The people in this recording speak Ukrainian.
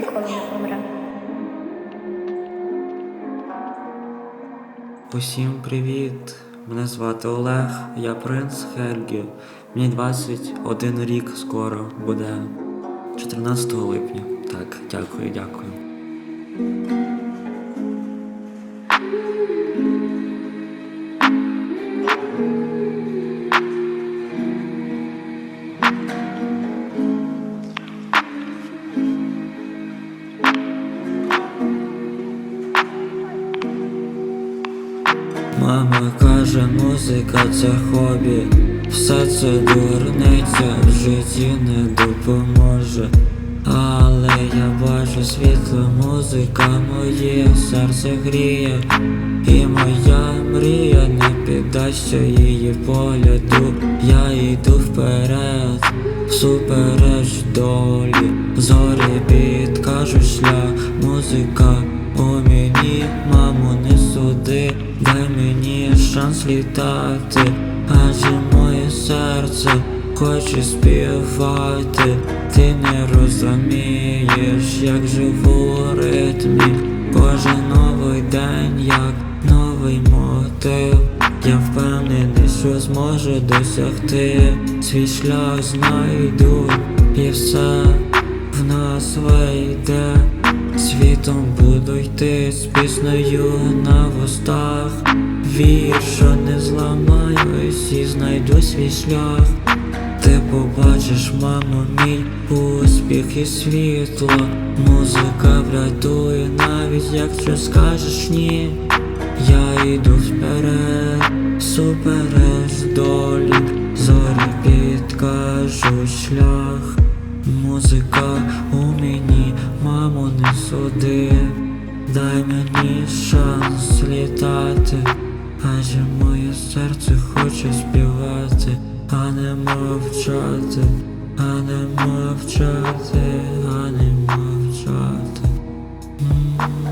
ніколи не помре. Усім привіт! Мене звати Олег, я принц Хельгі. Мені 21 рік скоро буде 14 липня. Так, дякую, дякую. Мама каже, музика це хобі, все це дурниця в житті не допоможе. Але я бачу світло, музика моє серце гріє, і моя мрія не піддасться її погляду. Я йду вперед, всупереч долі, зорі підкажуть шлях, музика суди, дай мені шанс літати, адже моє серце хоче співати, ти не розумієш, як живу у ритмі, кожен новий день, як новий мотив. Я впевнений, що зможу досягти, свій шлях знайду, і все Світом буду йти з піснею на вустах. Вір, що не зламаюсь і знайду свій шлях. Ти побачиш, мамо, мій успіх і світло. Музика врятує, навіть якщо скажеш ні. Я йду вперед, супереч долі, зорі підкажуть шлях. Музика у мені, мамо, не суди, дай мені шанс літати, адже моє серце хоче співати, а не мовчати, а не мовчати, а не мовчати. М -м -м.